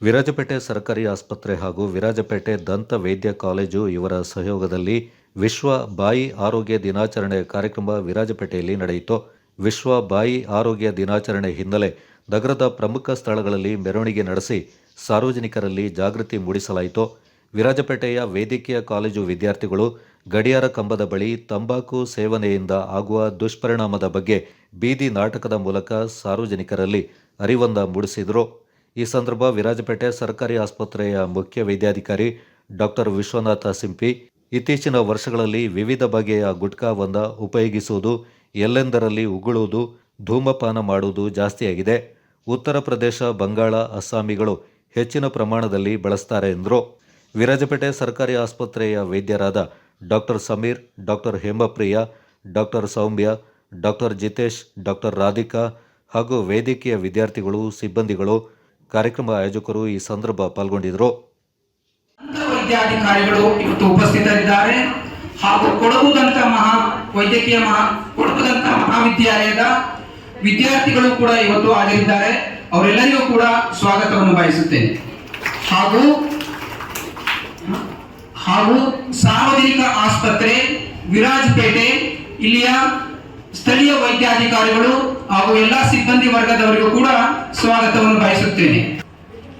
ವಿರಾಜಪೇಟೆ ಸರ್ಕಾರಿ ಆಸ್ಪತ್ರೆ ಹಾಗೂ ವಿರಾಜಪೇಟೆ ದಂತ ವೈದ್ಯ ಕಾಲೇಜು ಇವರ ಸಹಯೋಗದಲ್ಲಿ ವಿಶ್ವ ಬಾಯಿ ಆರೋಗ್ಯ ದಿನಾಚರಣೆ ಕಾರ್ಯಕ್ರಮ ವಿರಾಜಪೇಟೆಯಲ್ಲಿ ನಡೆಯಿತು. ವಿಶ್ವ ಬಾಯಿ ಆರೋಗ್ಯ ದಿನಾಚರಣೆ ಹಿನ್ನೆಲೆ ನಗರದ ಪ್ರಮುಖ ಸ್ಥಳಗಳಲ್ಲಿ ಮೆರವಣಿಗೆ ನಡೆಸಿ ಸಾರ್ವಜನಿಕರಲ್ಲಿ ಜಾಗೃತಿ ಮೂಡಿಸಲಾಯಿತು. ವಿರಾಜಪೇಟೆಯ ವೈದ್ಯಕೀಯ ಕಾಲೇಜು ವಿದ್ಯಾರ್ಥಿಗಳು ಗಡಿಯಾರ ಕಂಬದ ಬಳಿ ತಂಬಾಕು ಸೇವನೆಯಿಂದ ಆಗುವ ದುಷ್ಪರಿಣಾಮದ ಬಗ್ಗೆ ಬೀದಿ ನಾಟಕದ ಮೂಲಕ ಸಾರ್ವಜನಿಕರಲ್ಲಿ ಅರಿವಂದ ಮೂಡಿಸಿದರು. ಈ ಸಂದರ್ಭ ವಿರಾಜಪೇಟೆ ಸರ್ಕಾರಿ ಆಸ್ಪತ್ರೆಯ ಮುಖ್ಯ ವೈದ್ಯಾಧಿಕಾರಿ ಡಾಕ್ಟರ್ ವಿಶ್ವನಾಥ ಸಿಂಪಿ ಇತ್ತೀಚಿನ ವರ್ಷಗಳಲ್ಲಿ ವಿವಿಧ ಬಗೆಯ ಗುಟ್ಕಾವನ್ನ ಉಪಯೋಗಿಸುವುದು, ಎಲ್ಲೆಂದರಲ್ಲಿ ಉಗುಳುವುದು, ಧೂಮಪಾನ ಮಾಡುವುದು ಜಾಸ್ತಿಯಾಗಿದೆ. ಉತ್ತರ ಪ್ರದೇಶ, ಬಂಗಾಳ, ಅಸ್ಸಾಮಿಗಳು ಹೆಚ್ಚಿನ ಪ್ರಮಾಣದಲ್ಲಿ ಬಳಸ್ತಾರೆ ಎಂದರು. ವಿರಾಜಪೇಟೆ ಸರ್ಕಾರಿ ಆಸ್ಪತ್ರೆಯ ವೈದ್ಯರಾದ doctor Sameer, doctor Hemapriya, doctor Soumya, doctor Jitesh, doctor Radhika ಹಾಗೂ ವೈದ್ಯಕೀಯ ವಿದ್ಯಾರ್ಥಿಗಳು, ಸಿಬ್ಬಂದಿಗಳು ಕಾರ್ಯಕ್ರಮ ಆಯೋಜಕರು ಈ ಸಂದರ್ಭ ಪಾಲ್ಗೊಂಡಿದ್ದರು. ವೈದ್ಯಾಧಿಕಾರಿಗಳು ಇವತ್ತು ಉಪಸ್ಥಿತರಿದ್ದಾರೆ. ಹಾಗೂ ಕೊಡಗು ದಂತ ಮಹಾ ವೈದ್ಯಕೀಯ ಮಹಾ ಕೊಡಗು ದಂತ ಮಹಾವಿದ್ಯಾಲಯದ ವಿದ್ಯಾರ್ಥಿಗಳು ಕೂಡ ಇವತ್ತು ಹಾಜರಿದ್ದಾರೆ. ಅವರೆಲ್ಲರಿಗೂ ಕೂಡ ಸ್ವಾಗತವನ್ನು ಬಯಸುತ್ತೇನೆ. ಹಾಗೂ ಹಾಗೂ ಸಾರ್ವಜನಿಕ ಆಸ್ಪತ್ರೆ ವಿರಾಜಪೇಟೆ, ಇಲ್ಲಿಯ ಸ್ಥಳೀಯ ವೈದ್ಯಾಧಿಕಾರಿಗಳು ಹಾಗೂ ಎಲ್ಲಾ ಸಿಬ್ಬಂದಿ ವರ್ಗದವರಿಗೂ ಕೂಡ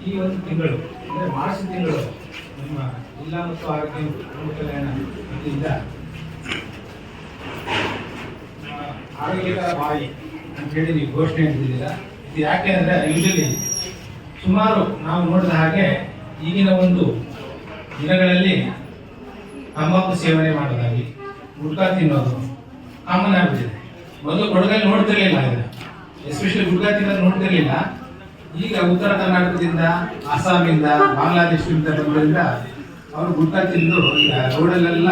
ಈ ಒಂದು ತಿಂಗಳು, ಅಂದರೆ ಮಾರ್ಚ್ ತಿಂಗಳು ನಮ್ಮ ಜಿಲ್ಲಾ ಮತ್ತು ಆರೋಗ್ಯ ಕುಟುಂಬ ಕಲ್ಯಾಣ ವತಿಯಿಂದ ಆರೋಗ್ಯದ ಬಾಯಿ ಅಂತೇಳಿ ನೀವು ಘೋಷಣೆ ಮಾಡಿದ್ದೀರಾ ಇದು ಯಾಕೆ ಅಂದರೆ ಯೂಶಲಿ ಸುಮಾರು ನಾವು ನೋಡಿದ ಹಾಗೆ ಈಗಿನ ಒಂದು ದಿನಗಳಲ್ಲಿ ತಂಬಾಕು ಸೇವನೆ ಮಾಡೋದಾಗಿ ಗುಟ್ಕಾ ತಿನ್ನೋದು ಕಾಮನ್ ಆಗಿಬಿಟ್ಟಿದೆ. ಮೊದಲು ಕೊಡಗಲ್ಲಿ ನೋಡ್ತಿರ್ಲಿಲ್ಲ ಇದನ್ನ. ಎಸ್ಪೆಷಲಿ ಗುಟ್ಕಾ ತಿನ್ನೋದು ನೋಡ್ತಿರ್ಲಿಲ್ಲ. ಈಗ ಉತ್ತರ ಕರ್ನಾಟಕದಿಂದ ಅಸ್ಸಾಮಿಂದ ಬಾಂಗ್ಲಾದೇಶದಿಂದ ಬಂದ್ರಿಂದ ಅವರು ಗುಡ್ಡ ತಿಂದು ಈಗ ರೋಡಲ್ಲೆಲ್ಲ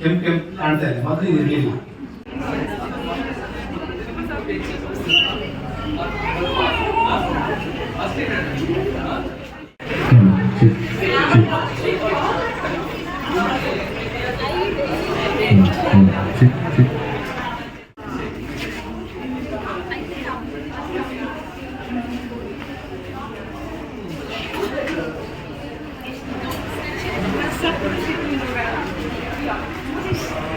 ಕೆಂಪು ಕೆಂಪು ಕಾಣ್ತಾ ಇದೆ. ಮೊದಲು ಇರಲಿಲ್ಲ. 下回去运动呗。对呀，估计是。